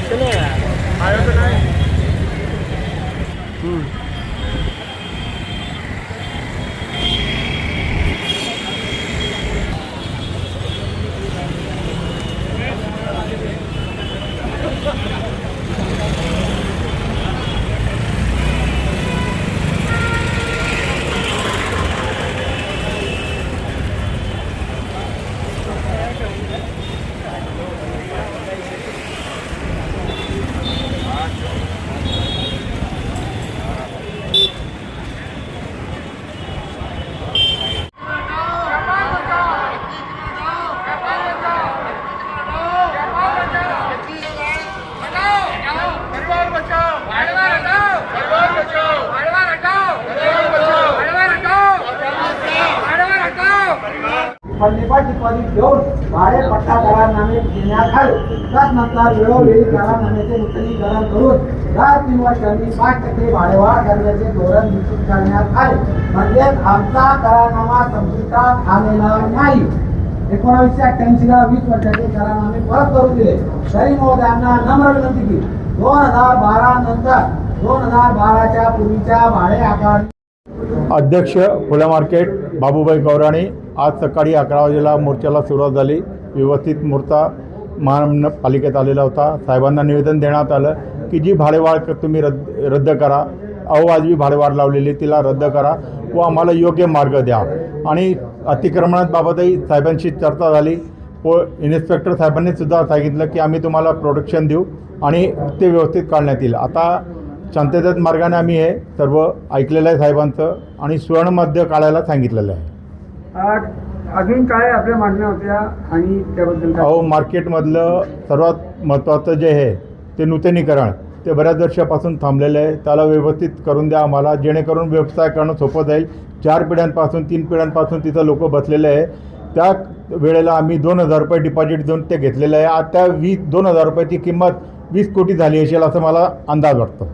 吃了，还有呢。嗯。खंडेपाची deposit घेऊन भाडे पट्टा करारनामे घेण्यात आले त्यानंतर वेळोवेळी करारनाम्याचे नूतनीकरण करून दर तीन वर्षांनी पाच टक्के भाडेवाढ करण्याचे धोरण निश्चित करण्यात आले म्हणजेच आमचा करारनामा संपुष्टात आलेला नाही. एकोणावीसशे अठ्ठ्याऐंशी ला वीस वर्षाचे करारनामे परत करून दिले. तरी महोदयांना नम्र विनंती की दोन हजार बारा नंतर दोन हजार बाराच्या पूर्वीच्या भाडे आकार अध्यक्ष फुले मार्केट बाबूबाई गौराणी आज सकाळी अकरा वाजेला मोर्चाला सुरुवात झाली. व्यवस्थित मोर्चा महापालिकेत आलेला होता. साहेबांना निवेदन देण्यात आलं की जी भाडेवाढ तुम्ही रद्द रद्द करा. अवाजवी भाडेवाढ लावलेली तिला रद्द करा व आम्हाला योग्य मार्ग द्या. आणि अतिक्रमणाबाबतही साहेबांशी चर्चा झाली. व इन्स्पेक्टर साहेबांनी सुद्धा सांगितलं की आम्ही तुम्हाला प्रोटेक्शन देऊ आणि ते व्यवस्थित काढण्यात येईल. आता शांततेत मार्गाने आम्ही हे सर्व ऐकलेलं आहे साहेबांचं आणि सुवर्णमध्य काढायला सांगितलेलं आहे. अजून काय आपल्या मागण्या होत्या आणि त्याबद्दल अहो मार्केटमधलं सर्वात महत्त्वाचं जे आहे ते नूतनीकरण ते बऱ्याच वर्षापासून थांबलेलं आहे. त्याला व्यवस्थित करून द्या आम्हाला जेणेकरून व्यवसाय करणं सोपं जाईल. चार पिढ्यांपासून तीन पिढ्यांपासून तिथं लोक बसलेले आहे. त्या वेळेला आम्ही दोन हजार रुपये डिपॉझिट देऊन ते घेतलेलं आहे. आज त्या वीस दोन हजार रुपयाची किंमत वीस कोटी झाली असेल असं मला अंदाज वाटतो.